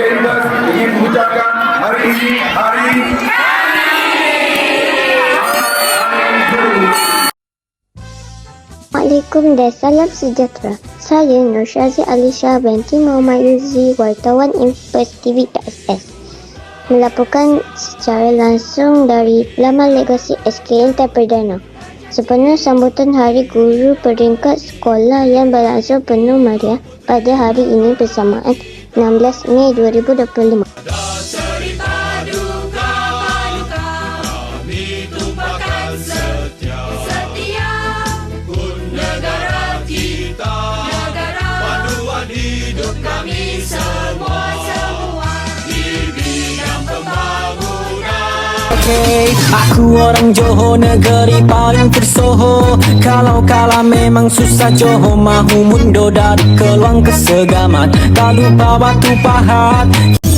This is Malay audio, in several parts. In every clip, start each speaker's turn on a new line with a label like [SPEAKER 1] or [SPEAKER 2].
[SPEAKER 1] Imbas ingin mengucapkan hari ini hari
[SPEAKER 2] Assalamualaikum dan salam sejahtera. Saya Nur Syazi Alisha binti Muhammad Yuzi, wartawan Impers TV PSS. Melaporkan secara langsung dari laman legasi SKN Perdana. Sepenuh sambutan Hari Guru peringkat sekolah yang berlangsung penuh meriah pada hari ini bersamaan 16 Mei 2025.
[SPEAKER 3] Okay, aku orang Johor negeri paling tersohor. Kalau kalah memang susah. Johor mahu mundur dari keluang kesegaman. Tak lupa batu pahat.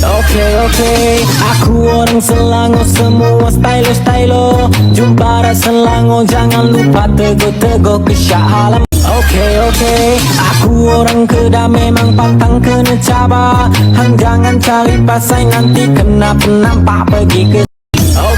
[SPEAKER 3] Okay, okay Aku orang Selangor semua stylo-stylo Jumpa dah Selangor jangan lupa tegur-tegur ke Shah Alam. Okay, okay Aku orang Kedah memang pantang kena cabar. Hang jangan cari pasai nanti kena penampak pergi ke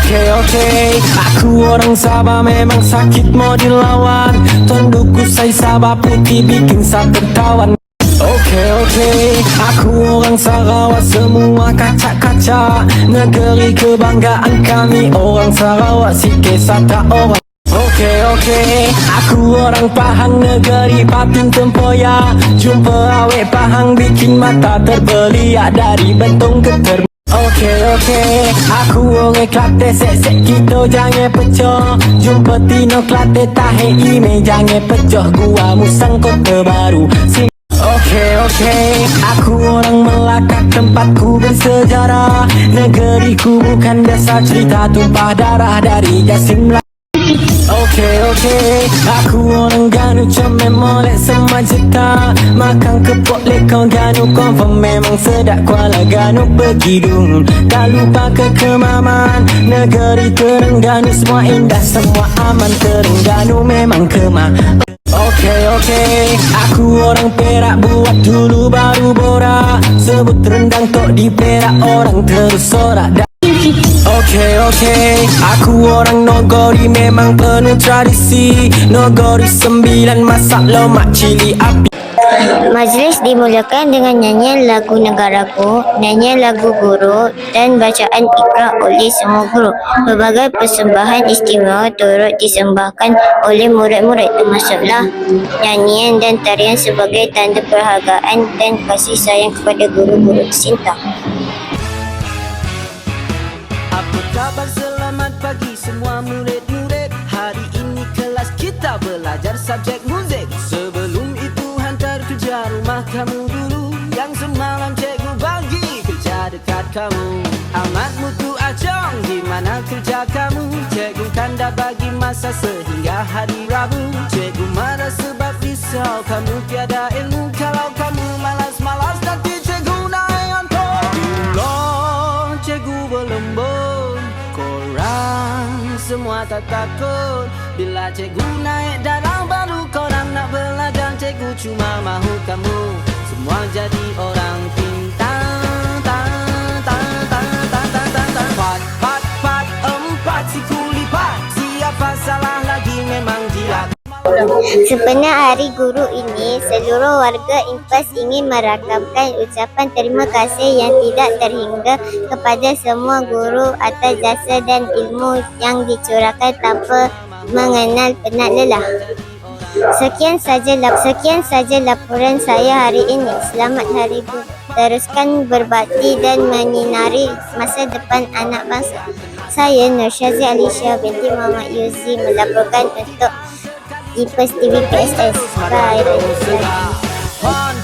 [SPEAKER 3] Okay, okay Aku orang Sabah memang sakit mau dilawan. Tundukku saya Sabah putih bikin satu kawan Okay, okay Aku orang Sarawak semua kacak-kacak Negeri kebanggaan kami orang Sarawak Si kisah tak orang. Okay, okay Aku orang Pahang negeri patin tempoyak. Jumpa awet Pahang bikin mata terbeliak Dari bentong ke ter Okay, okay Aku orang Kelantan sek-sek kita jangan pecah. Jumpa Tino Kelantan tahe ime jangan pecah. Gua musang kota baru. Sing Okay, okay Aku orang Melaka tempatku bersejarah. Negeriku bukan biasa cerita tumpah darah dari Jasim Melaka Okay Aku orang Ganu comel molek semua juta Makan kepok lekong Ganu confirm memang sedap Kuala Ganu pergi dulu Tak lupa ke Kemaman Negeri Terengganu semua indah Semua aman Terengganu memang kemah Okay, okay Aku orang Perak buat dulu baru borak. Sebut rendang tok di Perak Orang terus sorak Okay, okay Aku orang Nogori memang penuh tradisi Nogori sembilan masak lemak cili api
[SPEAKER 2] Majlis dimulakan dengan nyanyian lagu negaraku, nyanyian lagu guru dan bacaan ikrar oleh semua guru. Berbagai persembahan istimewa turut disembahkan oleh murid-murid termasuklah nyanyian dan tarian sebagai tanda perhargaan dan kasih sayang kepada guru-guru tercinta.
[SPEAKER 3] Apa khabar? Selamat pagi semua murid-murid. Hari ini kelas kita belajar subjek muzik. Sebelum itu hantar kerja rumah kamu dulu. Yang semalam cikgu bagi kerja dekat kamu. Amat mutu acong di mana kerja kamu? Cikgu kan dah bagi masa sehingga hari Rabu. Cikgu marah sebab risau kamu tiada ilmu Kalau kamu tak takut. Bila cikgu naik darah baru korang nak belajar Cikgu cuma mahu kamu. Semua jadi orang pintar
[SPEAKER 2] Sebenar Hari Guru ini, seluruh warga Impas ingin merakamkan ucapan terima kasih yang tidak terhingga kepada semua guru atas jasa dan ilmu yang dicurahkan tanpa mengenal penat lelah. Sekian saja lap- sekian saja laporan saya hari ini. Selamat Hari Guru. Teruskan berbakti dan menyinari masa depan anak bangsa. Saya Nur Syazi Alisha binti Muhammad Yuzi melaporkan untuk Ipes TV PSS. Bye.